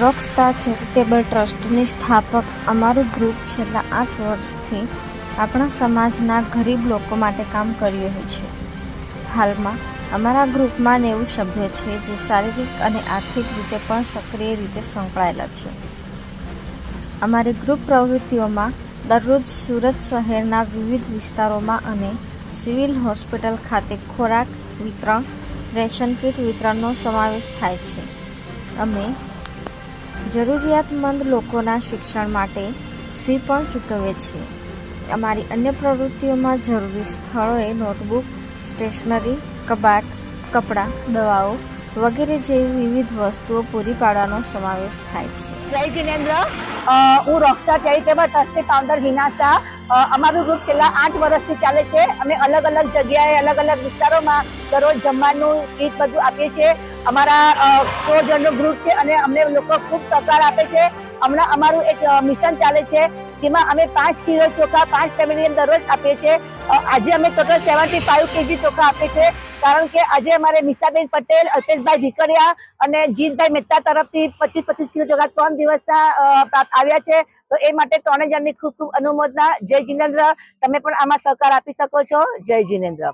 Rockstar charitable ટ્રસ્ટની સ્થાપક અમારું ગ્રુપ છેલ્લા આઠ વર્ષથી આપણા સમાજના ગરીબ લોકો માટે કામ કરી રહ્યું છે. હાલમાં અમારા ગ્રુપમાં નેવું સભ્યો છે જે શારીરિક અને આર્થિક રીતે પણ સક્રિય રીતે સંકળાયેલા છે. અમારી ગ્રુપ પ્રવૃત્તિઓમાં દરરોજ સુરત શહેરના વિવિધ વિસ્તારોમાં અને સિવિલ હોસ્પિટલ ખાતે ખોરાક વિતરણ, રેશન કીટ વિતરણનો સમાવેશ થાય છે. અમે જરૂરિયાતમંદ લોકોના શિક્ષણ માટે ફી પણ ચૂકવે છે. અમારી અન્ય પ્રવૃત્તિઓમાં જરૂરી સ્થળોએ નોટબુક, સ્ટેશનરી, કબાટ, કપડાં, દવાઓ વગેરે જેવી વિવિધ વસ્તુઓ પૂરી પાડવાનો સમાવેશ થાય છે. જય જિનેન્દ્ર. હું રોકસ્ટાર ચેરિટેબલ ટ્રસ્ટની ફાઉન્ડર હિના શાહ. અમારું ગ્રુપ છેલ્લા આઠ વર્ષથી ચાલે છે. અમે અલગ અલગ જગ્યાએ, અલગ અલગ વિસ્તારોમાં દરરોજ જમવાનું કીટ બધું આપીએ છીએ. અમારા સો જણનું ગ્રુપ છે અને અમને લોકો ખૂબ સહકાર આપે છે. હમણાં અમારું એક મિશન ચાલે છે, જેમાં અમે પાંચ કિલો ચોખા પાંચ ફેમિલીને દરરોજ આપીએ છીએ. આજે અમે ટોટલ સેવન્ટી ફાઈવ કેજી ચોખા આપીએ છીએ, કારણ કે આજે અમારે મિસાબેન પટેલ, અલ્પેશભાઈ ભીકરિયા અને જીતભાઈ મહેતા તરફથી પચીસ પચીસ કિલો ચોખા ત્રણ દિવસના આવ્યા છે. તો એ માટે ત્રણેય જણની ખૂબ ખૂબ અનુમોદના. જય જિનેન્દ્ર. તમે પણ આમાં સહકાર આપી શકો છો. જય જિનેન્દ્ર.